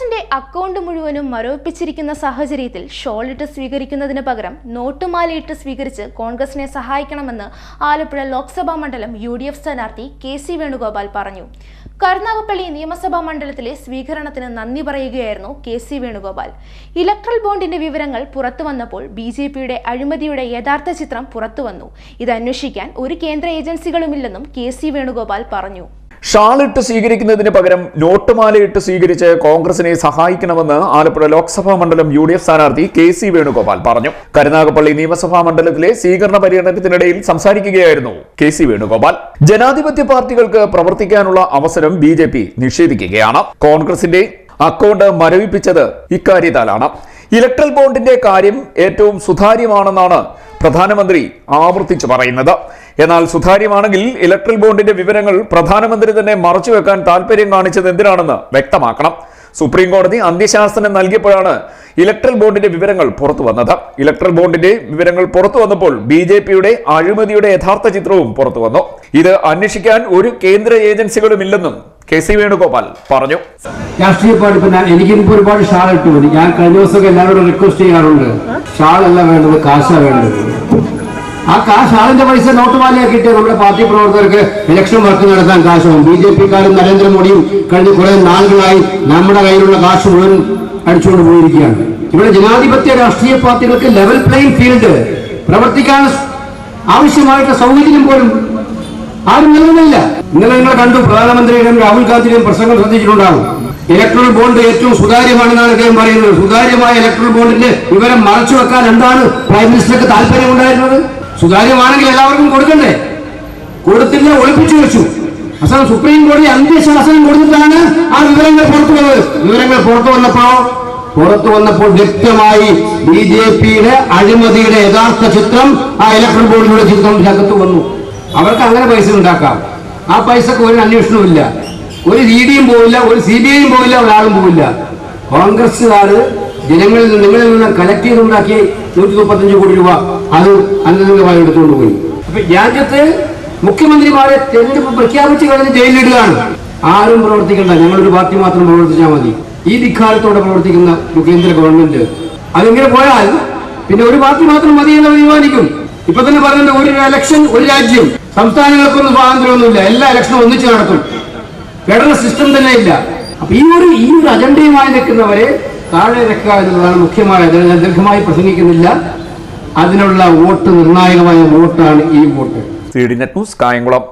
കോൺഗ്രസിന്റെ അക്കൗണ്ട് മുഴുവനും മരവിപ്പിച്ചിരിക്കുന്ന സാഹചര്യത്തിൽ ഷോളിട്ട് സ്വീകരിക്കുന്നതിന് പകരം നോട്ടുമാലയിട്ട് സ്വീകരിച്ച് കോൺഗ്രസിനെ സഹായിക്കണമെന്ന് ആലപ്പുഴ ലോക്സഭാ മണ്ഡലം യു ഡി എഫ് സ്ഥാനാർത്ഥി കെ സി വേണുഗോപാൽ പറഞ്ഞു. കരുനാഗപ്പള്ളി നിയമസഭാ മണ്ഡലത്തിലെ സ്വീകരണത്തിന് നന്ദി പറയുകയായിരുന്നു കെ സി വേണുഗോപാൽ. ഇലക്ട്രൽ ബോണ്ടിന്റെ വിവരങ്ങൾ പുറത്തു വന്നപ്പോൾ ബി ജെ പിയുടെ അഴിമതിയുടെ യഥാർത്ഥ ചിത്രം പുറത്തുവന്നു ഇത് അന്വേഷിക്കാൻ ഒരു കേന്ദ്ര ഏജൻസികളുമില്ലെന്നും കെ സി വേണുഗോപാൽ പറഞ്ഞു. ഷാളിട്ട് സ്വീകരിക്കുന്നതിന് പകരം നോട്ടുമാലയിട്ട് സ്വീകരിച്ച് കോൺഗ്രസിനെ സഹായിക്കണമെന്ന് ആലപ്പുഴ ലോക്സഭാ മണ്ഡലം യു ഡി എഫ് സ്ഥാനാർത്ഥി കെ സി വേണുഗോപാൽ പറഞ്ഞു. കരുനാഗപ്പള്ളി നിയമസഭാ മണ്ഡലത്തിലെ സ്വീകരണ പര്യടനത്തിനിടയിൽ സംസാരിക്കുകയായിരുന്നു കെ സി വേണുഗോപാൽ. ജനാധിപത്യ പാർട്ടികൾക്ക് പ്രവർത്തിക്കാനുള്ള അവസരം ബി ജെ പി നിഷേധിക്കുകയാണ്. കോൺഗ്രസിന്റെ അക്കൗണ്ട് മരവിപ്പിച്ചത് ഇക്കാര്യത്താലാണ്. ഇലക്ട്രൽ ബോണ്ടിന്റെ കാര്യം ഏറ്റവും സുതാര്യമാണെന്നാണ് പ്രധാനമന്ത്രി ആവർത്തിച്ചു പറയുന്നത്. എന്നാൽ സുതാര്യമാണെങ്കിൽ ഇലക്ട്രൽ ബോണ്ടിന്റെ വിവരങ്ങൾ പ്രധാനമന്ത്രി തന്നെ മറച്ചുവെക്കാൻ താല്പര്യം കാണിച്ചത് എന്തിനാണെന്ന് വ്യക്തമാക്കണം. സുപ്രീം കോടതി അന്ത്യശാസനം നൽകിയപ്പോഴാണ് ഇലക്ട്രൽ ബോണ്ടിന്റെ വിവരങ്ങൾ പുറത്തു വന്നത്. ഇലക്ട്രൽ ബോണ്ടിന്റെ വിവരങ്ങൾ പുറത്തു വന്നപ്പോൾ ബി ജെ പിയുടെ അഴിമതിയുടെ യഥാർത്ഥ ചിത്രവും പുറത്തു വന്നു. ഇത് അന്വേഷിക്കാൻ ഒരു കേന്ദ്ര ഏജൻസികളും ഇല്ലെന്നും കെ സി വേണുഗോപാൽ പറഞ്ഞു. രാഷ്ട്രീയ പാർട്ടി ഞാൻ എനിക്കിപ്പോ ഒരുപാട് ഷാൾ ഇട്ടു ഞാൻ കഴിഞ്ഞ ദിവസമൊക്കെ എല്ലാവരോടും റിക്വസ്റ്റ് ചെയ്യാറുണ്ട്. ഷാളല്ല വേണ്ടത് കാശാ വേണ്ടത്. ആ കാ ഷാളിന്റെ പൈസ നോട്ടുമാലയാക്കിയിട്ട് നമ്മുടെ പാർട്ടി പ്രവർത്തകർക്ക് ഇലക്ഷൻ വർക്ക് നടത്താൻ കാശും ബി ജെ പിക്കാരും നരേന്ദ്രമോദിയും കഴിഞ്ഞ കുറെ നാളുകളായി നമ്മുടെ കയ്യിലുള്ള കാശ് മുഴുവൻ അടിച്ചുകൊണ്ട് പോയിരിക്കുകയാണ്. ഇവിടെ ജനാധിപത്യ രാഷ്ട്രീയ പാർട്ടികൾക്ക് ലെവൽ പ്ലേയിങ് ഫീൽഡ് പ്രവർത്തിക്കാൻ ആവശ്യമായിട്ടുള്ള സൗകര്യം പോലും ആരും നൽകുന്നില്ല ഇന്നലെ നിങ്ങൾ കണ്ടു പ്രധാനമന്ത്രിയുടെയും രാഹുൽ ഗാന്ധിയുടെയും പ്രസംഗം ശ്രദ്ധിച്ചിട്ടുണ്ടാകും. ഇലക്ട്രൽ ബോണ്ട് ഏറ്റവും സുതാര്യമാണെന്നാണ് അദ്ദേഹം പറയുന്നത്. സുതാര്യമായ ഇലക്ട്രൽ ബോണ്ടിന്റെ വിവരം മറച്ചു വെക്കാൻ എന്താണ് പ്രൈം മിനിസ്റ്റർക്ക് താല്പര്യമുണ്ടായിരുന്നത്? സുതാര്യമാണെങ്കിൽ എല്ലാവർക്കും കൊടുക്കണ്ടേ? കൊടുത്തില്ല ഒളിപ്പിച്ചു വെച്ചു. അസം സുപ്രീം കോടതി അന്ത്യശാസനം കൊടുത്തിട്ടാണ് ആ വിവരങ്ങൾ പുറത്തു വന്നത്. വിവരങ്ങൾ പുറത്തു വന്നപ്പോ പുറത്തു വന്നപ്പോൾ വ്യക്തമായി ബി ജെ പിയുടെ അഴിമതിയുടെ യഥാർത്ഥ ചിത്രം ആ ഇലക്ട്രൽ ബോർഡിലൂടെ ചിത്രം അകത്ത് വന്നു. അവർക്ക് അങ്ങനെ പൈസ ഉണ്ടാക്കാം. ആ പൈസക്ക് ഒരു അന്വേഷണവും ഇല്ല. ഒരു ഇ ഡിയും പോവില്ല ഒരു സി ബി ഐയും പോവില്ല ഒരാളും പോവില്ല. കോൺഗ്രസ്സുകാർ ജനങ്ങളിൽ നിന്ന് നിങ്ങളിൽ നിന്ന് കളക്ട് ചെയ്തുണ്ടാക്കി നൂറ്റി മുപ്പത്തഞ്ച് കോടി രൂപ അത് അനധികമായി എടുത്തുകൊണ്ട് പോയി. അപ്പൊ രാജ്യത്ത് മുഖ്യമന്ത്രിമാരെ തെരഞ്ഞെടുപ്പ് പ്രഖ്യാപിച്ച് കഴിഞ്ഞ് ജയിലിടുകയാണ് ആരും പ്രവർത്തിക്കണ്ട. ഞങ്ങളൊരു പാർട്ടി മാത്രം പ്രവർത്തിച്ചാൽ മതി. ഈ ധിക്കാരത്തോടെ പ്രവർത്തിക്കുന്ന കേന്ദ്ര ഗവൺമെന്റ്. അതിങ്ങനെ പോയാൽ പിന്നെ ഒരു പാർട്ടി മാത്രം മതി എന്ന് തീരുമാനിക്കും. ഇപ്പൊ തന്നെ പറഞ്ഞിട്ടുണ്ട് ഒരു ഇലക്ഷൻ ഒരു രാജ്യം. സംസ്ഥാനങ്ങൾക്കൊന്നും സ്വാതന്ത്ര്യമൊന്നുമില്ല എല്ലാ ഇലക്ഷനും ഒന്നിച്ച് നടത്തും ഫെഡറൽ സിസ്റ്റം തന്നെ ഇല്ല. അപ്പൊ ഈ ഒരു ഈ ഒരു അജണ്ടയുമായി നിൽക്കുന്നവരെ താഴെ ഇറക്കുക എന്നുള്ളതാണ് മുഖ്യമായ ദീർഘമായി പ്രസംഗിക്കുന്നില്ല. അതിനുള്ള വോട്ട് നിർണായകമായ വോട്ടാണ് ഈ വോട്ട്. C D Kayamkulam.